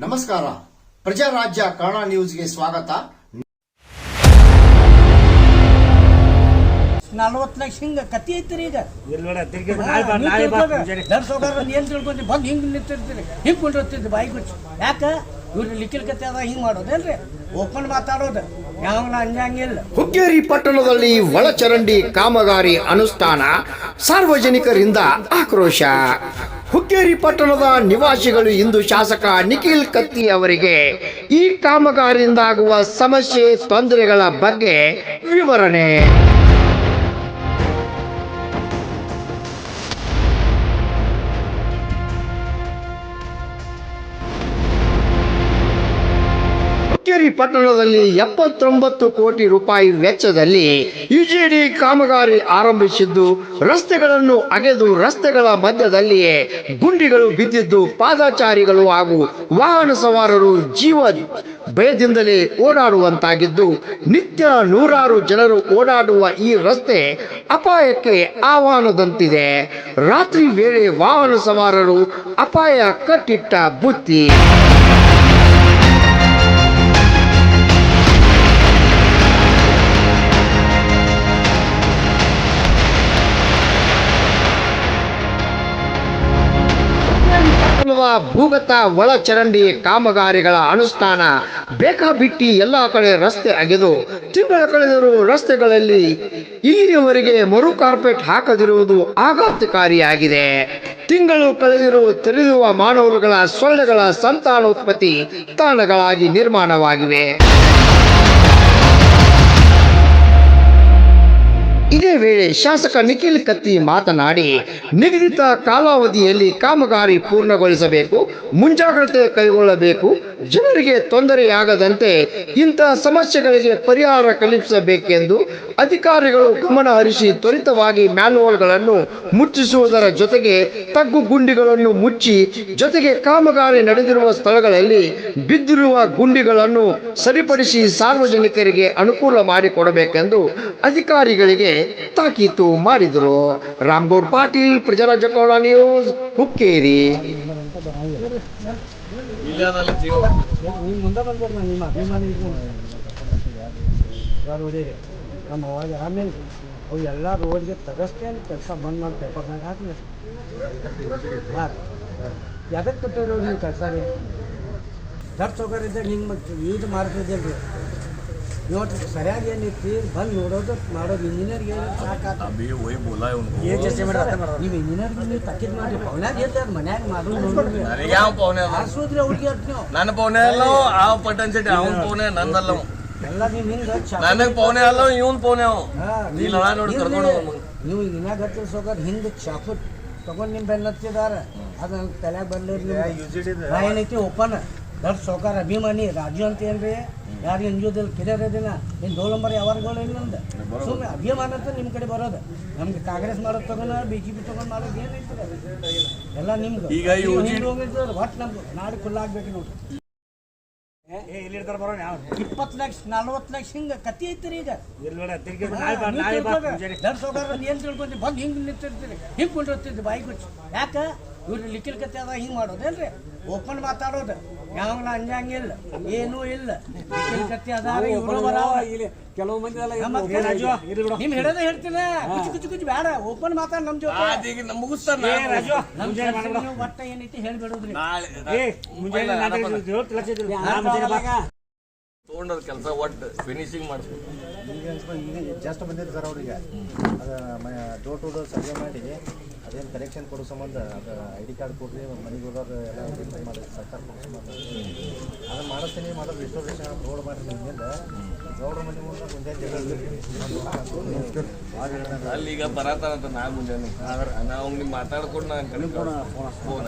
ನಮಸ್ಕಾರ. ಪ್ರಜಾರಾಜ್ಯ ಕನ್ನಡ ನ್ಯೂಸ್ಗೆ ಸ್ವಾಗತ. ನಲ್ವತ್ತು ಲಕ್ಷ ಹಿಂಗ ಕತಿ ಐತ್ರಿ ಈಗ. ಏನ್ ತಿಳ್ಕೊಂಡಿ ಬಂದು ಹಿಂಗ್ ನಿಂತಿರ್ತೀರಿ. ಹಿಂಗ್ ಕುಂಡಿರ್ತಿದ್ರಿ ಬಾಯಿ ಗುಚ್ಚಿ. ಯಾಕ? ಇವ್ರು ಲಿಖಿಲ್ ಕತೆ ಅದ ಹಿಂಗ್ ಮಾಡೋದೇನ್ರಿ? ಓಪನ್ ಮಾತಾಡೋದು. ಯಾವಾಗ ಅಂಜಂಗಿಲ್ಲ ಹುಕ್ಕೇರಿ ಪಟ್ಟಣದಲ್ಲಿ ಒಳಚರಂಡಿ ಕಾಮಗಾರಿ ಅನುಷ್ಠಾನ. ಸಾರ್ವಜನಿಕರಿಂದ ಆಕ್ರೋಶ. ಹುಕ್ಕೇರಿ ಪಟ್ಟಣದ ನಿವಾಸಿಗಳು ಇಂದು ಶಾಸಕ ನಿಖಿಲ್ ಕತ್ತಿ ಅವರಿಗೆ ಈ ಕಾಮಗಾರಿಯಿಂದಾಗುವ ಸಮಸ್ಯೆ ತೊಂದರೆಗಳ ಬಗ್ಗೆ ವಿವರಣೆ. ಹುಕ್ಕೇರಿ ಪಟ್ಟಣದಲ್ಲಿ ಎಪ್ಪತ್ತೊಂಬತ್ತು ಕೋಟಿ ರೂಪಾಯಿ ವೆಚ್ಚದಲ್ಲಿ ಯುಜಿಡಿ ಕಾಮಗಾರಿ ಆರಂಭಿಸಿದ್ದು, ರಸ್ತೆಗಳನ್ನು ಅಗೆದು ರಸ್ತೆಗಳ ಮಧ್ಯದಲ್ಲಿಯೇ ಗುಂಡಿಗಳು ಬಿದ್ದಿದ್ದು, ಪಾದಚಾರಿಗಳು ಹಾಗೂ ವಾಹನ ಸವಾರರು ಜೀವ ಭಯದಿಂದಲೇ ಓಡಾಡುವಂತಾಗಿದ್ದು, ನಿತ್ಯ ನೂರಾರು ಜನರು ಓಡಾಡುವ ಈ ರಸ್ತೆ ಅಪಾಯಕ್ಕೆ ಆಹ್ವಾನದಂತಿದೆ. ರಾತ್ರಿ ವೇಳೆ ವಾಹನ ಸವಾರರು ಅಪಾಯ ಕಟ್ಟಿಟ್ಟ ಬುತ್ತಿ. ಪಟ್ಟಣದ ಭೂಗತ ಒಳಚರಂಡಿ ಕಾಮಗಾರಿಗಳ ಅನುಷ್ಠಾನ ಬೇಕಾಬಿಟ್ಟಿ ಎಲ್ಲ ಕಡೆ ರಸ್ತೆ ಅಗೆದು ತಿಂಗಳ ಕಳೆದರೂ ರಸ್ತೆಗಳಲ್ಲಿ ಇಲ್ಲಿಯವರೆಗೆ ಮರು ಕಾರ್ಪೆಟ್ ಹಾಕದಿರುವುದು ಆಘಾತಕಾರಿಯಾಗಿದೆ. ತಿಂಗಳು ಕಳೆದಿರುವ ತೆರೆದಿರುವ ಮಾನವರುಗಳ ಸೊಳ್ಳೆಗಳ ಸಂತಾನೋತ್ಪತ್ತಿ ತಾಣಗಳಾಗಿ ನಿರ್ಮಾಣವಾಗಿವೆ. ಇದೇ ವೇಳೆ ಶಾಸಕ ನಿಖಿಲ್ ಕತ್ತಿ ಮಾತನಾಡಿ, ನಿಗದಿತ ಕಾಲಾವಧಿಯಲ್ಲಿ ಕಾಮಗಾರಿ ಪೂರ್ಣಗೊಳಿಸಬೇಕು, ಮುಂಜಾಗ್ರತೆ ಕೈಗೊಳ್ಳಬೇಕು, ಜನರಿಗೆ ತೊಂದರೆಯಾಗದಂತೆ ಇಂತಹ ಸಮಸ್ಯೆಗಳಿಗೆ ಪರಿಹಾರ ಕಲ್ಪಿಸಬೇಕೆಂದು ಅಧಿಕಾರಿಗಳು ಗಮನ ಹರಿಸಿ ತ್ವರಿತವಾಗಿ ಮ್ಯಾನ್ಯುವಲ್ಗಳನ್ನು ಮುಚ್ಚಿಸುವುದರ ಜೊತೆಗೆ ತಗ್ಗು ಗುಂಡಿಗಳನ್ನು ಮುಚ್ಚಿ, ಜೊತೆಗೆ ಕಾಮಗಾರಿ ನಡೆದಿರುವ ಸ್ಥಳಗಳಲ್ಲಿ ಬಿದ್ದಿರುವ ಗುಂಡಿಗಳನ್ನು ಸರಿಪಡಿಸಿ ಸಾರ್ವಜನಿಕರಿಗೆ ಅನುಕೂಲ ಮಾಡಿಕೊಡಬೇಕೆಂದು ಅಧಿಕಾರಿಗಳಿಗೆ ತಾಕೀತು ಮಾಡಿದರು. ರಾಮ್ಗೌಡ್ ಪಾಟೀಲ್ ಪ್ರಜಾ ಜಗೌಡ ನ್ಯೂಸ್ ಹುಕ್ಕೇರಿ. ನೀವು ಮುಂದೆ ಬಂದ್ಬಿಡ್ರಿ ನಿಮ್ಮ ಅವಾಗ ಆಮೇಲೆ ಅವು ಎಲ್ಲ ರೋಡ್ಗೆ ತಗಸ್ತೇನೆ ಕೆಲಸ ಬಂದ್ ಮಾಡಿ ಪೇಪರ್ನಾಗ ಹಾಕಿ ಹಾಂ ಯಾವ್ದಕ್ಕೆ ಕೊಟ್ಟಿರೋ ನೀವು ಕೆಲಸ ರೀ ದರ್ಸ್ ಹೋಗೋರಿದ್ದಾಗ ಹಿಂಗೆ ಮತ್ತೆ ಇದು ಮಾಡ್ತಿದ್ದಿಲ್ಲ ರೀ ಇವತ್ತು ಸರಿಯಾಗಿ ಏನೈತಿ ಬಂದು ನೋಡೋದು ಮಾಡೋದು ಇಂಜಿನಿಯರ್ಗೆ ಸಾಕಾತ अभी वही बोला है उनको ನೀವು ಇಂಜಿನಿಯರ್ಗೆ ನೀವು ತಕ್ಕಿದ್ ಮಾಡಿ ಪವನ್ಯಾಗ ಹೇಳ್ತಾರೆ ಮನ್ಯಾಗ ಮಾಡೋದು ನೋಡ್ರಿ ನನಗೆ ಯಾವ ಪವನೆ ಅಲ್ಲ ಆರ್ಸೋದ್ರಿ ಅವ್ರಿಗೆ ಅಟ್ ನೀವು ನನ್ನ ಪವನೆ ಅಲ್ಲ ಆ ಪಟ್ಟನ್ ಚಟಿ ಅವನ್ ಪವನೆ ನಂದಲ್ಲ ಅವ. ಎಲ್ಲ ನೀವು ಹಿಂಗೆ ನನಗ್ ಪವನೆ ಅಲ್ಲ ಇವನ್ ಪವನೆ ಅವ ಹಾ, ಈ ಲಳ ನೋಡಿ ಕರ್ಕೊಂಡು ಹೋಗ್ ಮಗ. ನೀವು ಇನ್ನಾಗ ಹತ್ತಿರ ಸೋಕರ್ ಹಿಂದೆ ಚಾಕು ತಗೊಂಡ್ ನಿಮ್ ಬೆನ್ನ ಹತ್ತಿದಾರ ಅದು ನನ್ ತಲೆಯಾಗ ಬರ್ಲಿರಿ ನಾ ಏನೈತಿ ಓಪನ್ ದೊಡ್ಡ ಸೌಕಾರ ಅಭಿಮಾನಿ ರಾಜು ಅಂತ ಏನ್ರಿ ಯಾರು ಎಂಜೋದಿಲ್ಲ ಕಿರಿಯರ್ ದಿನ ಏನು ದೋಲ್ ನಂಬರ್ ಯಾವಾರಗಳು ಇಲ್ಲ ನಂದು. ಸುಮ್ಮನೆ ಅಭಿಮಾನ ಅಂತ ನಿಮ್ಮ ಕಡೆ ಬರೋದು. ನಮ್ಗೆ ಕಾಂಗ್ರೆಸ್ ಮಾಡೋದು ತಗೊಂಡ ಬಿ ಜೆ ಪಿ ತಗೊಂಡ್ ಮಾಡೋದು ಏನೈತಿ ಎಲ್ಲ ನಿಮ್ಗೆ ಈಗ ಒಟ್ಟು ನಮ್ದು. ನಾಳೆ ಕುಲ್ಲ ಆಗ್ಬೇಕು ನೋಡ್ರಿ. ಇಪ್ಪತ್ತು ಲಕ್ಷ ನಲ್ವತ್ತು ಲಕ್ಷ ಹಿಂಗ ಕತಿ ಐತ್ರಿ ಈಗ. ಎಲ್ಲೋಡ ತಿರ್ಗಿ ನಾಳೆ ಬಾ ನಾಳೆ ಬಾ ಮುಂಜಾನೆ ದರ್ಸೋಗಾರ ಏನ್ ಬಂದು ಹಿಂಗ್ ನಿಂತಿರ್ತೀರಿ. ಹಿಂಗ್ ಕೊಂಡಿರ್ತಿದ್ರಿ ಬಾಯಿ ಗುಚ್ಚಿ ಯಾಕ? ಇವ್ರು ಲಿಖಿಲ್ ಕತೆ ಅದ ಹಿಂಗ್ ಮಾಡೋದೇನ್ರಿ ಓಪನ್ ಮಾತಾಡೋದು. ಯಾವ ಅಂಜಂಗಿಲ್ಲ ಏನೂ ಇಲ್ಲ. ಲಿಕ್ಕಿಲ್ ಕತೆ ಅದಾರ ಇವ್ರು ಬರಾವ. ಕೆಲವು ಮಂದಿ ನಿಮ್ ಹಿಡದ ಹೇಳ್ತೀನಿ. ಕುಚ್ಚು ಕುಚ್ಚು ಕುಚ್ಚು ಬೇಡ. ಓಪನ್ ಮಾತಾಡ ನಮ್ ಜೊತೆ. ಒಟ್ಟ ಏನೈತಿ ತಗೊಂಡದ ಕೆಲಸ ಒಟ್ಟು ಫಿನಿಶಿಂಗ್ ಮಾಡಿಸ್ಬೇಕು ಈಗ ಜಸ್ಟ್ ಬಂದಿದೆ ಸರ್ ಅವರಿಗೆ. ಅದು ಡೋರ್ ಟು ಡೋರ್ ಸರ್ವೆ ಮಾಡಿ ಅದೇನು ಕಲೆಕ್ಷನ್ ಕೊಡೋ ಸಂಬಂಧ? ಅದು ಐ ಡಿ ಕಾರ್ಡ್ ಕೊಡ್ರಿ ಮನೆಗೆ ಹೋದವ್ರು ಎಲ್ಲ ಮಾಡಿ ಸರ್ಕಾರ ಅದನ್ನು ಮಾಡಿಸ್ತೀನಿ ಮಾಡೋದು ರಿಸ್ಟೋರೇಷನ್ ರೋಡ್ ಮಾಡಿ ನಿಮ್ಮಿಂದ ಗೌಡ್ರ ಮನೆ ಮುಂದೆ ಮುಂಜಾನೆ ಅಲ್ಲಿ ಈಗ ಬರತಾರಂತ ನಾ ಮುಂಜಾನೆ. ನಾವು ನಿಮ್ಗೆ ಮಾತಾಡ್ಕೊಂಡು ನಾನು ಫೋನ್